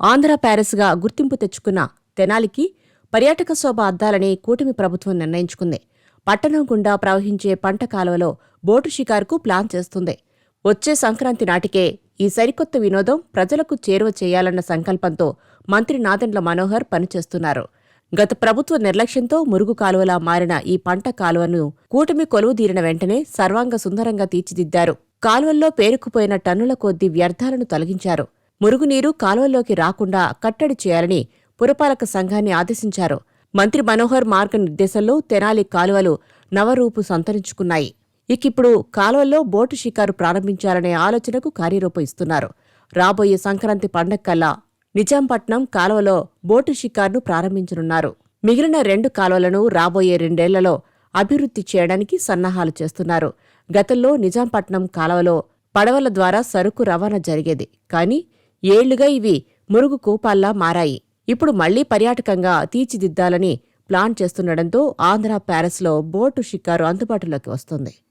ఆంధ్ర ప్యారిస్గా గుర్తింపు తెచ్చుకున్న తెనాలికి పర్యాటక శోభ అద్దాలని కూటమి ప్రభుత్వం నిర్ణయించుకుంది. పట్టణం గుండా ప్రవహించే పంట కాలువలో బోటు షికారుకు ప్లాన్ చేస్తుంది. వచ్చే సంక్రాంతి నాటికే ఈ సరికొత్త వినోదం ప్రజలకు చేరువ చేయాలన్న సంకల్పంతో మంత్రి నాదెండ్ల మనోహర్ పనిచేస్తున్నారు. గత ప్రభుత్వ నిర్లక్ష్యంతో మురుగు కాలువలా మారిన ఈ పంట కాలువను కూటమి కొలువుదీరిన వెంటనే సర్వాంగ సుందరంగా తీర్చిదిద్దారు. కాలువల్లో పేరుకుపోయిన టన్నుల కొద్దీ వ్యర్థాలను తొలగించారు. మురుగునీరు కాలువల్లోకి రాకుండా కట్టడి చేయాలని పురపాలక సంఘాన్ని ఆదేశించారు. మంత్రి మనోహర్ మార్గనిర్దేశంలో తెనాలి కాలువలు నవరూపు సంతరించుకున్నాయి. ఇకిప్పుడు కాలువల్లో బోటు షికారు ప్రారంభించాలనే ఆలోచనకు కార్యరూపం ఇస్తున్నారు. రాబోయే సంక్రాంతి పండక్కల్లా నిజాంపట్నం కాలువలో బోటు షికారును ప్రారంభించనున్నారు. మిగిలిన రెండు కాలువలను రాబోయే రెండేళ్ళలో అభివృద్ధి చేయడానికి సన్నాహాలు చేస్తున్నారు. గతంలో నిజాంపట్నం కాలువలో పడవల ద్వారా సరుకు రవాణా జరిగేది. కానీ ఏళ్ళుగా ఇవి మురుగు కూపాల్లా మారాయి. ఇప్పుడు మళ్ళీ పర్యాటకంగా తీర్చిదిద్దాలని ప్లాన్ చేస్తుండటంతో ఆంధ్ర ప్యారిస్లో బోటు షికారు అందుబాటులోకి వస్తుంది.